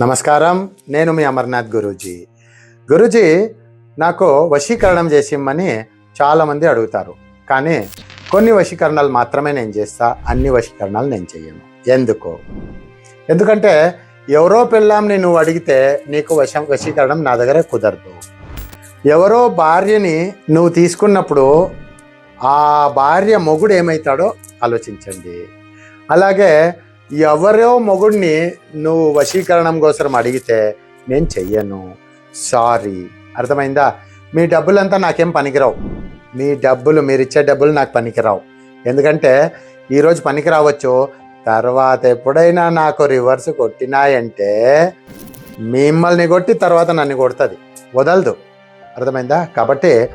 నమస్కారం. నేను మీ అమర్నాథ్ గురూజీ. గురూజీ నాకు వశీకరణం చేసిమ్మని చాలామంది అడుగుతారు. కానీ కొన్ని వశీకరణలు మాత్రమే నేను చేస్తా అన్ని వశీకరణాలు నేను చేయను ఎందుకు? ఎందుకంటే ఎవరో పెళ్ళాంని నువ్వు అడిగితే నీకు వశం వశీకరణం నా దగ్గర కుదరదు. ఎవరో భార్యని నువ్వు తీసుకున్నప్పుడు ఆ భార్య మొగుడు ఏమవుతాడో ఆలోచించండి. అలాగే ఎవరో మొగుడిని నువ్వు వశీకరణం కోసం అడిగితే నేను చెయ్యను. సారీ అర్థమైందా? మీ డబ్బులంతా నాకేం పనికిరావు. మీ డబ్బులు మీరు ఇచ్చే డబ్బులు నాకు పనికిరావు. ఎందుకంటే ఈరోజు పనికి రావచ్చు తర్వాత ఎప్పుడైనా నాకు రివర్స్ కొట్టినాయంటే మిమ్మల్ని కొట్టి తర్వాత నన్ను కొడుతుంది. వదలదు. అర్థమైందా? కాబట్టి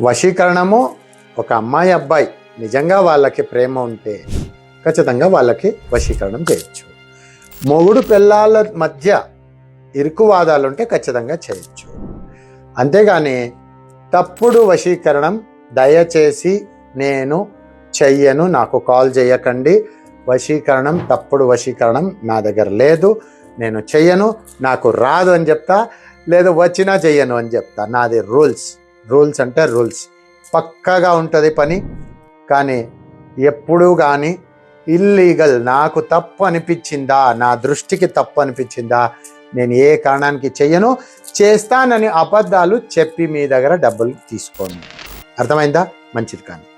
వశీకరణము ఒక అమ్మాయి అబ్బాయి నిజంగా వాళ్ళకి ప్రేమ ఉంటే ఖచ్చితంగా వాళ్ళకి వశీకరణం చేయొచ్చు. మొగుడు పిల్లల మధ్య ఇరుకు వాదాలు ఉంటే ఖచ్చితంగా చేయొచ్చు. అంతేగాని తప్పుడు వశీకరణం దయచేసి నేను చెయ్యను నాకు కాల్ చేయకండి. వశీకరణం తప్పుడు వశీకరణం నా దగ్గర లేదు. నేను చెయ్యను నాకు రాదు అని చెప్తా లేదు వచ్చినా చెయ్యను అని చెప్తా. నాది రూల్స్. రూల్స్ అంటే రూల్స్. పక్కాగా ఉంటుంది పని. కానీ ఎప్పుడూ కానీ ఇల్లీగల్ నాకు తప్పు అనిపించిందా నా దృష్టికి తప్పు అనిపించిందా నేను ఏ కారణానికి చెయ్యను? చేస్తానని అబద్ధాలు చెప్పి మీ దగ్గర డబ్బులు తీసుకోను అర్థమైందా? మంచిది కానీ.